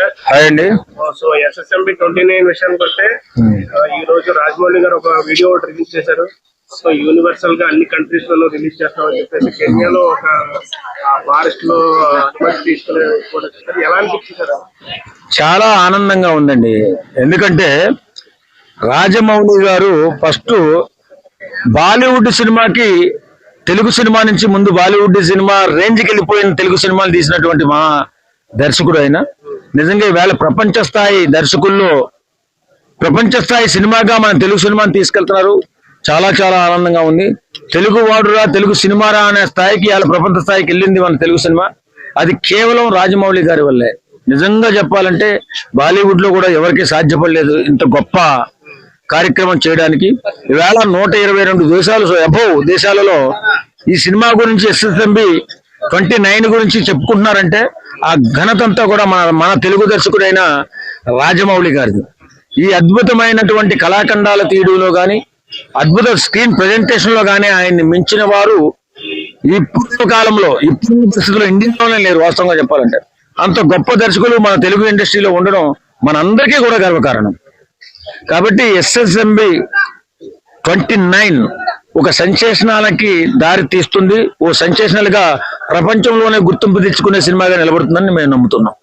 Sir hi అండి. So SSMB twenty nine విషయానికి వస్తే ఆ, ఈ రోజు రాజమౌళి గారు ఒక వీడియో ఒకటి రిలీజ్ చేశారు. సో యూనివర్సల్గా అన్ని కంట్రీస్లలో రిలీజ్ చేస్తామని చెప్పేసి కెన్యాలో ఒక ఫారెస్ట్లో అనుమతి తీసుకునే కూడా చేశారు. ఎలా అనిపించింది చాలా ఆనందంగా ఉందండి. ఎందుకంటే రాజమౌళి గారు ఫస్ట్ బాలీవుడ్ సినిమాకి తెలుగు సినిమా నుంచి ముందు బాలీవుడ్ సినిమా రేంజ్కి వెళ్ళిపోయిన తెలుగు సినిమాలు తీసినటువంటి మా దర్శకుడు ఆయన. నిజంగా ఈవేళ ప్రపంచ స్థాయి దర్శకుల్లో ప్రపంచ స్థాయి సినిమాగా మన తెలుగు సినిమాని తీసుకెళ్తున్నారు. చాలా చాలా ఆనందంగా ఉంది. తెలుగు వాడురా తెలుగు సినిమారా అనే స్థాయికి ఇవాళ ప్రపంచ స్థాయికి వెళ్ళింది మన తెలుగు సినిమా. అది కేవలం రాజమౌళి గారి వల్లే. నిజంగా చెప్పాలంటే బాలీవుడ్లో కూడా ఎవరికీ సాధ్యపడలేదు ఇంత గొప్ప కార్యక్రమం చేయడానికి. ఈవేళ నూట ఇరవై రెండు దేశాలు అబౌవ్ దేశాలలో ఈ సినిమా గురించి ఎస్ఎస్ఎంబి ట్వంటీ నైన్ గురించి చెప్పుకుంటున్నారంటే ఆ ఘనతంతా కూడా మన మన తెలుగు దర్శకుడైన రాజమౌళి గారిది. ఈ అద్భుతమైనటువంటి కళాఖండాల తీయడంలో కానీ అద్భుత స్క్రీన్ ప్రెజెంటేషన్లో ఆయన్ని మించిన వారు ఈ కాలంలో ఇప్పుడు పరిస్థితుల్లో ఇండియాలోనే లేరు వాస్తవంగా చెప్పాలంటే. అంత గొప్ప దర్శకులు మన తెలుగు ఇండస్ట్రీలో ఉండడం మనందరికీ కూడా గర్వకారణం. కాబట్టి ఎస్ఎస్ఎంబి ట్వంటీ నైన్ ఒక సెన్సేషనాలకి దారి తీస్తుంది. ఓ సెన్సేషనల్గా ప్రపంచంలోనే గుర్తింపు తెచ్చుకునే సినిమాగా నిలబడుతుందని మేము నమ్ముతున్నాం.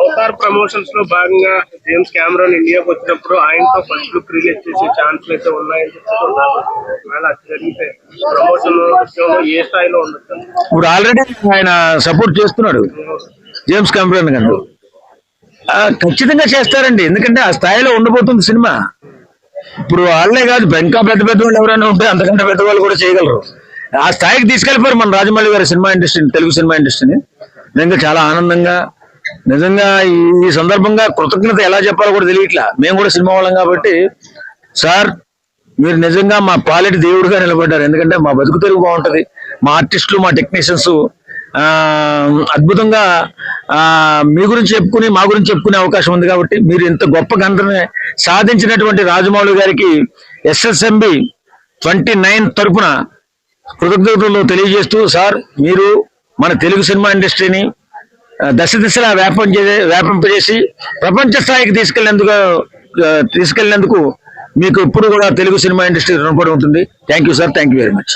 అవతార్ ప్రమోషన్స్లో భాగంగా జేమ్స్ కెమెరాన్ ఇండియాకి వచ్చినప్పుడు ఆయనతో ఫస్ట్ లుక్ రిలీజ్ చేసే ఛాన్స్ అయితే ఉన్నాయని చెప్తున్నారు ఒకవేళ అది జరిగితే ప్రమోషన్ విషయంలో ఏ స్థాయిలో ఉండొచ్చు? ఇప్పుడు ఆల్రెడీ ఆయన సపోర్ట్ చేస్తున్నాడు జేమ్స్ కెమెరాన్ గారు. ఖచ్చితంగా చేస్తారండి. ఎందుకంటే ఆ స్థాయిలో ఉండబోతుంది సినిమా. ఇప్పుడు వాళ్ళే కాదు ఇంకా పెద్ద పెద్ద వాళ్ళు ఎవరైనా ఉంటే అంతకంటే పెద్ద వాళ్ళు కూడా చేయగలరు. ఆ స్థాయికి తీసుకెళ్ళిపోయారు మన రాజమౌళి గారి సినిమా ఇండస్ట్రీని తెలుగు సినిమా ఇండస్ట్రీని. నిజంగా చాలా ఆనందంగా నిజంగా ఈ- సందర్భంగా కృతజ్ఞత ఎలా చెప్పాలో కూడా తెలియట్లా. మేము కూడా సినిమా వాళ్ళం కాబట్టి సార్ మీరు నిజంగా మా పాలిటి దేవుడిగా నిలబడ్డారు. ఎందుకంటే మా బతుకు తెలుగు బాగుంటుంది. మా ఆర్టిస్టులు మా టెక్నీషియన్స్ అద్భుతంగా మీ గురించి చెప్పుకుని మా గురించి చెప్పుకునే అవకాశం ఉంది కాబట్టి మీరు ఇంత గొప్ప గంటని సాధించినటువంటి రాజమౌళి గారికి ఎస్ఎస్ఎంబి ట్వంటీ నైన్ తరపున కృతజ్ఞతలు తెలియజేస్తూ సార్ మీరు మన తెలుగు సినిమా ఇండస్ట్రీని దశ దిశలా వ్యాపం చే వ్యాపింపజేసి ప్రపంచ స్థాయికి తీసుకెళ్ళేందుకు ఆ, తీసుకెళ్ళేందుకు మీకు ఇప్పుడు కూడా తెలుగు సినిమా ఇండస్ట్రీ రుణపడి ఉంటుంది. Thank you sir thank you very much